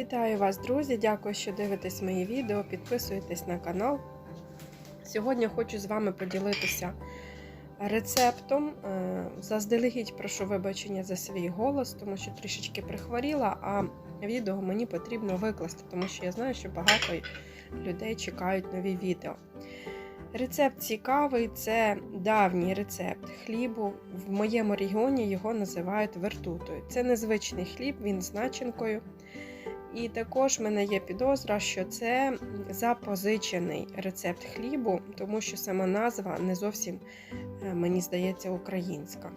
Вітаю вас, друзі! Дякую, що дивитесь мої відео, підписуєтесь на канал. Сьогодні хочу з вами поділитися рецептом. Е, Заздалегідь прошу вибачення за свій голос, тому що трішечки прихворіла, а відео мені потрібно викласти, тому що я знаю, що багато людей чекають нові відео. Рецепт цікавий, це давній рецепт хлібу. В моєму регіоні його називають вертутою. Це незвичний хліб, він з начинкою. І також в мене є підозра, що це запозичений рецепт хлібу, тому що сама назва не зовсім, е, мені здається, українська.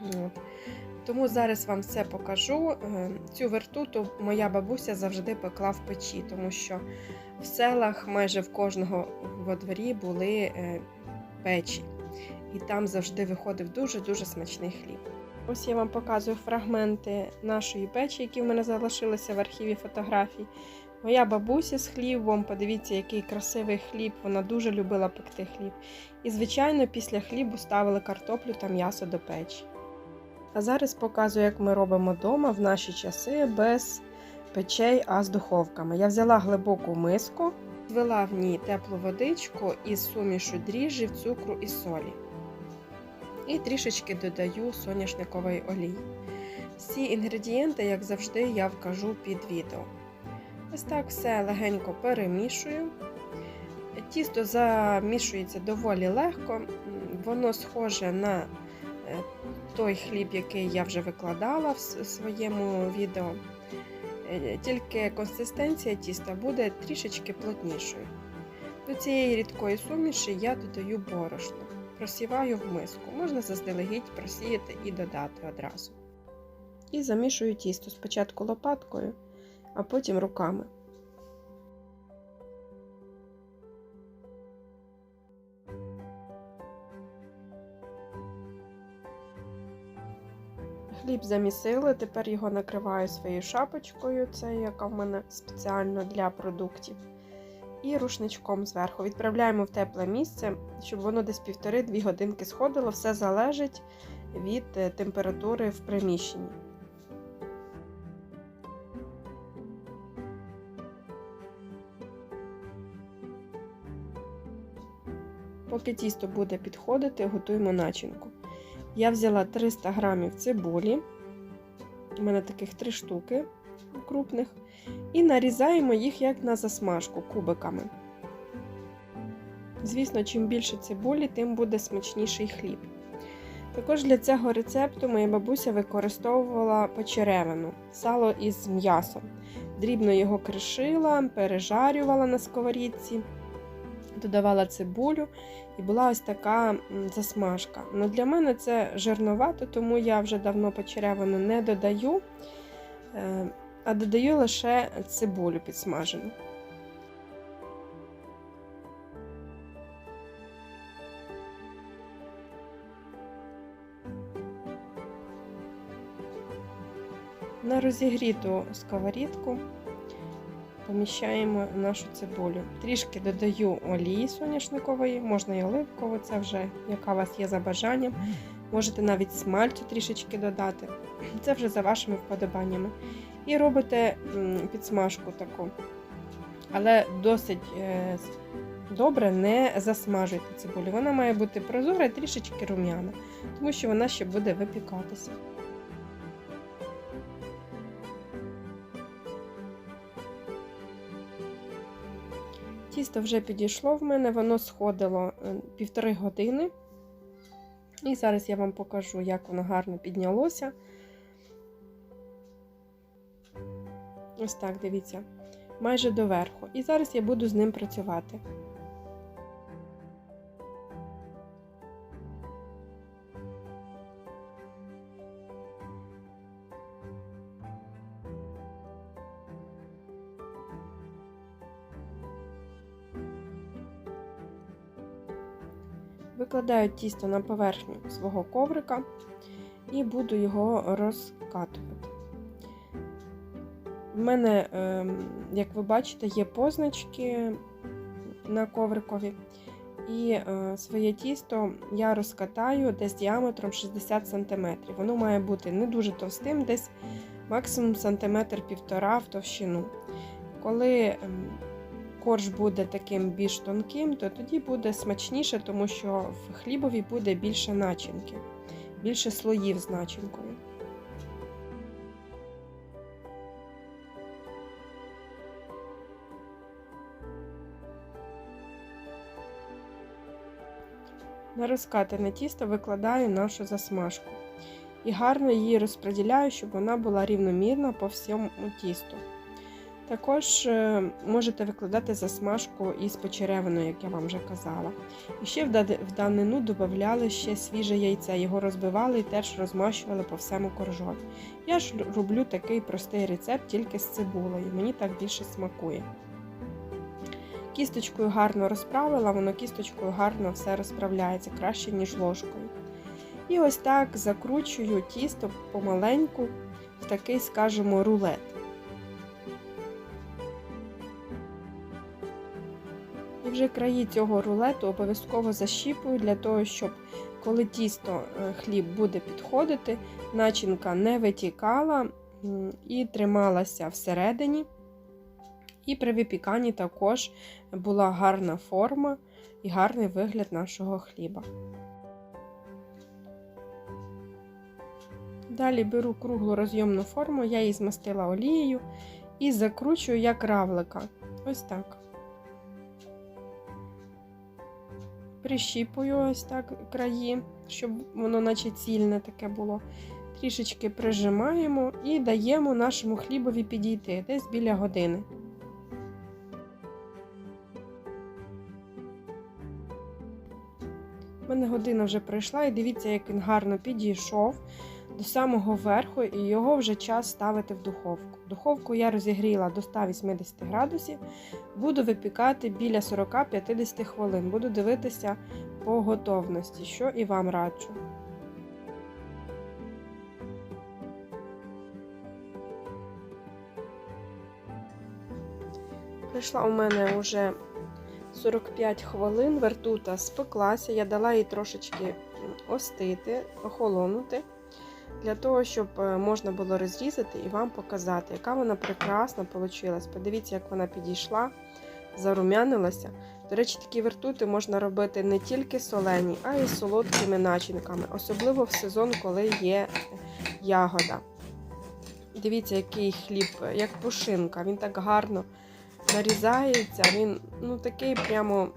От. Тому зараз вам все покажу. Е, Цю вертуту моя бабуся завжди пекла в печі, тому що в селах майже в кожного во дворі були е, печі. І там завжди виходив дуже-дуже смачний хліб. Ось я вам показую фрагменти нашої печі, які в мене залишилися в архіві фотографій. Моя бабуся з хлібом, подивіться, який красивий хліб, вона дуже любила пекти хліб. І, звичайно, після хлібу ставили картоплю та м'ясо до печі. А зараз показую, як ми робимо вдома в наші часи без печей, а з духовками. Я взяла глибоку миску, звела в ній теплу водичку із сумішу дріжджів, цукру і солі. І трішечки додаю соняшникової олії. Всі інгредієнти, як завжди, я вкажу під відео. Ось так все легенько перемішую. Тісто замішується доволі легко, воно схоже на той хліб, який я вже викладала в своєму відео. Тільки консистенція тіста буде трішечки плотнішою. До цієї рідкої суміші я додаю борошно просіваю в миску. Можна заздалегідь просіяти і додати одразу. І замішую тісто спочатку лопаткою, а потім руками. Хліб замісили, тепер його накриваю своєю шапочкою, це яка в мене спеціально для продуктів і рушничком зверху. Відправляємо в тепле місце, щоб воно десь півтори-дві годинки сходило. Все залежить від е, температури в приміщенні. Поки тісто буде підходити, готуємо начинку. Я взяла 300 грамів цибулі, у мене таких 3 штуки крупних і нарізаємо їх як на засмажку кубиками. Звісно, чим більше цибулі, тим буде смачніший хліб. Також для цього рецепту моя бабуся використовувала почеревину, сало із м'ясом. Дрібно його кришила, пережарювала на сковорідці, додавала цибулю і була ось така засмажка. Ну, Для мене це жирновато, тому я вже давно почеревину не додаю. А додаю лише цибулю підсмажену. На розігріту сковорідку поміщаємо нашу цибулю. Трішки додаю олії соняшникової, можна і оливкову, це вже яка у вас є за бажанням. Можете навіть смальцю трішечки додати. Це вже за вашими вподобаннями. І робите підсмажку таку. Але досить е, добре не засмажуйте цибулю. Вона має бути прозора і трішечки рум'яна, тому що вона ще буде випікатися. Тісто вже підійшло в мене, воно сходило е, півтори години. І зараз я вам покажу, як воно гарно піднялося. Ось так, дивіться, майже доверху. І зараз я буду з ним працювати. Викладаю тісто на поверхню свого коврика і буду його розкатувати. В мене, ем, як ви бачите, є позначки на коврикові. І е, своє тісто я розкатаю десь діаметром 60 см. Воно має бути не дуже товстим, десь максимум сантиметр півтора в товщину. Коли ем, корж буде таким більш тонким, то тоді буде смачніше, тому що в хлібові буде більше начинки, більше слоїв з начинкою. На розкатане тісто викладаю нашу засмажку і гарно її розподіляю, щоб вона була рівномірна по всьому тісту. Також е, можете викладати засмажку із почеревиною, як я вам вже казала. І ще в данину додавали ще свіже яйце, його розбивали і теж розмащували по всьому коржові. Я ж роблю такий простий рецепт тільки з цибулею, мені так більше смакує. Кісточкою гарно розправила, воно кісточкою гарно все розправляється, краще, ніж ложкою. І ось так закручую тісто помаленьку в такий, скажімо, рулет. І вже краї цього рулету обов'язково защіпую для того, щоб коли тісто е, хліб буде підходити, начинка не витікала і трималася всередині. І при випіканні також була гарна форма і гарний вигляд нашого хліба. Далі беру круглу розйомну форму, я її змастила олією і закручую як равлика. Ось так. Прищіпую ось так краї, щоб воно наче цільне таке було. Трішечки прижимаємо і даємо нашому хлібові підійти десь біля години. У мене година вже пройшла, і дивіться, як він гарно підійшов до самого верху, і його вже час ставити в духовку. Духовку я розігріла до 180 градусів, буду випікати біля 40-50 хвилин. Буду дивитися по готовності, що і вам раджу. Прийшла у мене вже 45 хвилин, вертута спеклася, я дала їй трошечки остити, охолонути, для того, щоб е, можна було розрізати і вам показати, яка вона прекрасна вийшла. Подивіться, як вона підійшла, зарум'янилася. До речі, такі вертути можна робити не тільки солені, а й солодкими начинками, особливо в сезон, коли є ягода. Дивіться, який хліб, як пушинка, він так гарно нарізається, він ну, такий прямо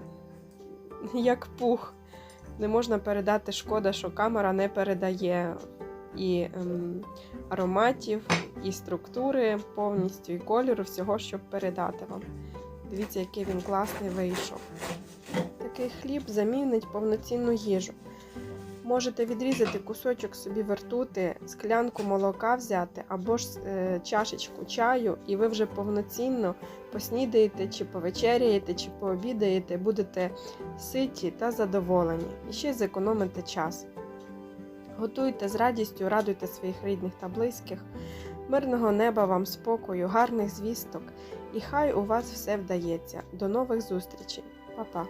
як пух. Не можна передати, шкода, що камера не передає і ем, ароматів, і структури повністю, і кольору, всього, щоб передати вам. Дивіться, який він класний вийшов. Такий хліб замінить повноцінну їжу. Можете відрізати кусочок собі вертути, склянку молока взяти або ж е, чашечку чаю, і ви вже повноцінно поснідаєте, чи повечеряєте, чи пообідаєте, будете ситі та задоволені. І ще зекономите час. Готуйте з радістю, радуйте своїх рідних та близьких, мирного неба вам спокою, гарних звісток, і хай у вас все вдається. До нових зустрічей, Па-па!